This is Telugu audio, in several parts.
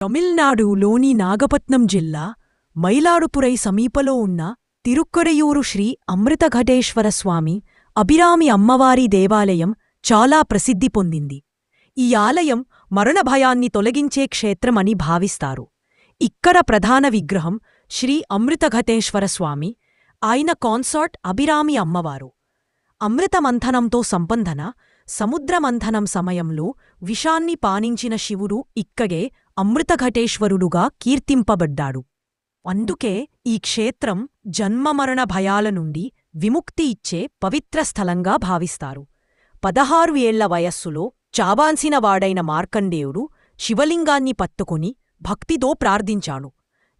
తమిళనాడులోని నాగపట్నం జిల్లా మైలాడుపురై సమీపలో ఉన్న తిరుక్కడయూరు శ్రీ అమృతఘటేశ్వర స్వామి అభిరామి అమ్మవారి దేవాలయం చాలా ప్రసిద్ధి పొందింది. ఈ ఆలయం మరణభయాన్ని తొలగించే క్షేత్రమని భావిస్తారు. ఇక్కడ ప్రధాన విగ్రహం శ్రీ అమృతఘటేశ్వర స్వామి ఆయన కాన్సార్ట్ అభిరామి అమ్మవారు. అమృతమంథనంతో సంబంధన సముద్రమంథనం సమయంలో విషాన్ని పానించిన శివుడు ఇక్కడే అమృతఘటేశ్వరుడుగా కీర్తింపబడ్డాడు. అందుకే ఈ క్షేత్రం జన్మమరణ భయాల నుండి విముక్తి ఇచ్చే పవిత్ర స్థలంగా భావిస్తారు. పదహారు ఏళ్ళ వయస్సులో చావాల్సిన వాడైన మార్కండేయుడు శివలింగాన్ని పట్టుకుని భక్తితో ప్రార్థించాడు.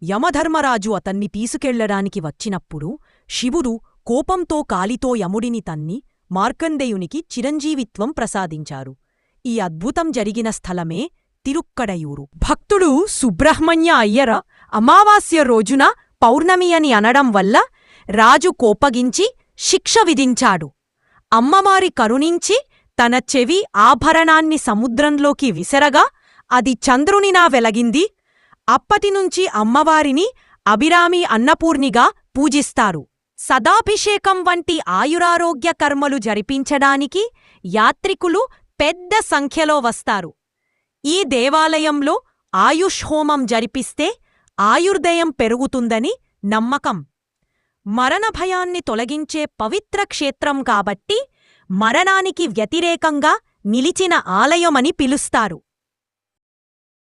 యమధర్మరాజు అతన్ని తీసుకెళ్ళడానికి వచ్చినప్పుడు శివుడు కోపంతో కాలితో యముడిని తన్ని మార్కండేయునికి చిరంజీవిత్వం ప్రసాదించారు. ఈ అద్భుతం జరిగిన స్థలమే తిరుక్కడయూరు. భక్తుడు సుబ్రహ్మణ్య అయ్యర అమావాస్య రోజున పౌర్ణమి అని అనడం వల్ల రాజు కోపగించి శిక్ష విధించాడు. అమ్మవారి కరుణించి తన చెవి ఆభరణాన్ని సముద్రంలోకి విసరగా అది చంద్రునినా వెలగింది. అప్పటినుంచి అమ్మవారిని అభిరామి అన్నపూర్ణిగా పూజిస్తారు. సదాభిషేకం వంటి ఆయురారోగ్య కర్మలు జరిపించడానికి యాత్రికులు పెద్ద సంఖ్యలో వస్తారు. ఈ దేవాలయంలో ఆయుష్ హోమం జరిపిస్తే ఆయుర్దయం పెరుగుతుందని నమ్మకం. మరణభయాన్ని తొలగించే పవిత్ర క్షేత్రం కాబట్టి మరణానికి వ్యతిరేకంగా నిలిచిన ఆలయమని పిలుస్తారు.